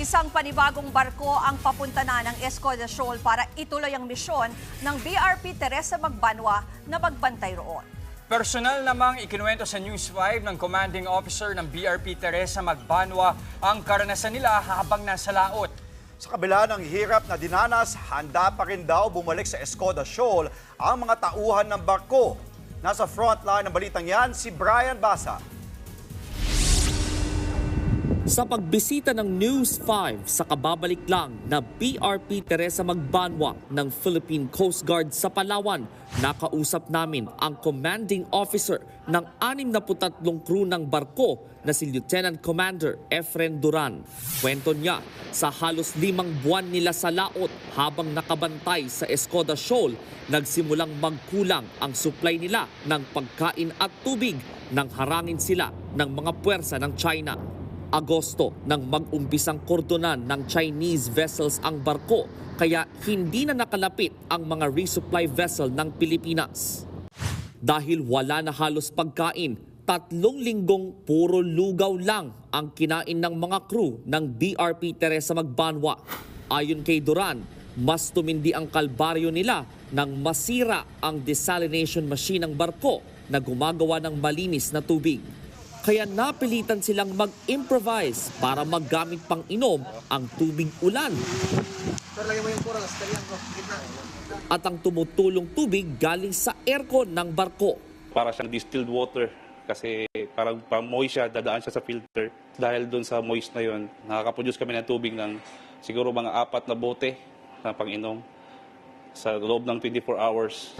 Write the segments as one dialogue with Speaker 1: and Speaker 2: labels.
Speaker 1: Isang panibagong barko ang papunta na ng Escoda Shoal para ituloy ang misyon ng BRP Teresa Magbanwa na magbantay roon.
Speaker 2: Personal namang ikinuwento sa News 5 ng commanding officer ng BRP Teresa Magbanwa ang karanasan nila habang nasa laot.
Speaker 3: Sa kabila ng hirap na dinanas, handa pa rin daw bumalik sa Escoda Shoal ang mga tauhan ng barko. Nasa frontline ng balitang yan, si Brian Basa.
Speaker 4: Sa pagbisita ng News 5 sa kababalik lang na BRP Teresa Magbanwa ng Philippine Coast Guard sa Palawan, nakausap namin ang commanding officer ng 63 crew ng barko na si Lieutenant Commander Efren Duran. Kwento niya, sa halos limang buwan nila sa laot habang nakabantay sa Escoda Shoal, nagsimulang magkulang ang supply nila ng pagkain at tubig nang harangin sila ng mga puwersa ng China. Agosto nang mag-umpisang kordonan ng Chinese vessels ang barko kaya hindi na nakalapit ang mga resupply vessel ng Pilipinas. Dahil wala na halos pagkain, tatlong linggong puro lugaw lang ang kinain ng mga crew ng BRP Teresa Magbanwa. Ayon kay Duran, mas tumindi ang kalbaryo nila nang masira ang desalination machine ng barko na gumagawa ng malinis na tubig. Kaya napilitan silang mag-improvise para maggamit pang inom ang tubig ulan. At ang tumutulong tubig galing sa aircon ng barko.
Speaker 5: para siyang distilled water kasi parang pa moist siya, dadaan siya sa filter. Dahil doon sa moist na yon, nakakaproduce kami ng tubig ng siguro mga apat na bote na panginom sa loob ng 24 hours.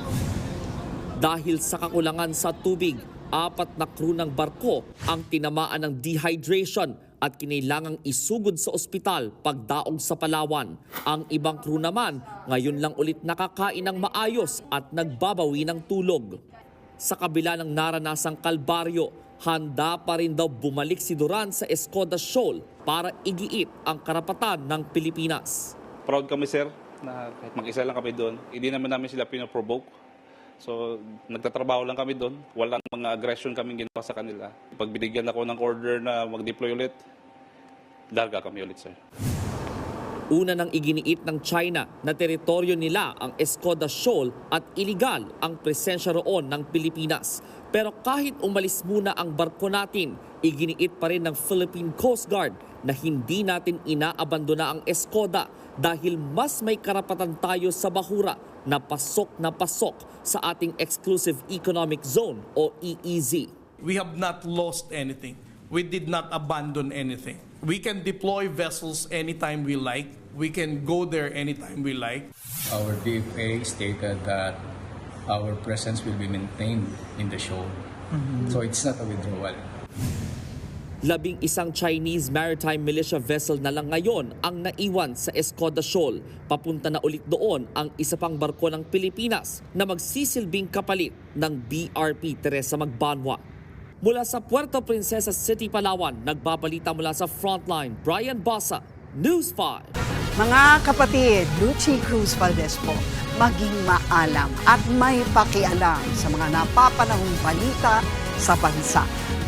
Speaker 4: Dahil sa kakulangan sa tubig, apat na crew ng barko ang tinamaan ng dehydration at kinailangang isugod sa ospital pagdaong sa Palawan. Ang ibang crew naman ngayon lang ulit nakakain ng maayos at nagbabawi ng tulog. Sa kabila ng naranasang kalbaryo, handa pa rin daw bumalik si Duran sa Escoda Shoal para igiit ang karapatan ng Pilipinas.
Speaker 5: Proud kami sir na kahit mag-isa lang kami doon. Hindi naman namin sila pinoprovoke. So, nagtatrabaho lang kami doon. Walang mga aggression kami ginawa sa kanila. Pag binigyan ako ng order na mag-deploy ulit, darga kami ulit, sir.
Speaker 4: Una nang iginiit ng China na teritoryo nila ang Escoda Shoal at iligal ang presensya roon ng Pilipinas. Pero kahit umalis muna ang barko natin, iginiit pa rin ng Philippine Coast Guard na hindi natin inaabandona ang Escoda dahil mas may karapatan tayo sa bahura na pasok na pasok sa ating Exclusive Economic Zone o EEZ.
Speaker 6: We have not lost anything. We did not abandon anything. We can deploy vessels anytime we like. We can go there anytime we like.
Speaker 7: Our DFA stated that our presence will be maintained in the show. So it's not a withdrawal.
Speaker 4: Labing isang Chinese maritime militia vessel na lang ngayon ang naiwan sa Escoda Shoal. Papunta na ulit doon ang isa pang barko ng Pilipinas na magsisilbing kapalit ng BRP Teresa Magbanwa. Mula sa Puerto Princesa City, Palawan, nagbabalita mula sa Frontline, Brian Basa, News 5.
Speaker 8: Mga kapatid, Lucy Cruz Valdez po, maging maalam at may pakialam sa mga napapanahong balita sa bansa.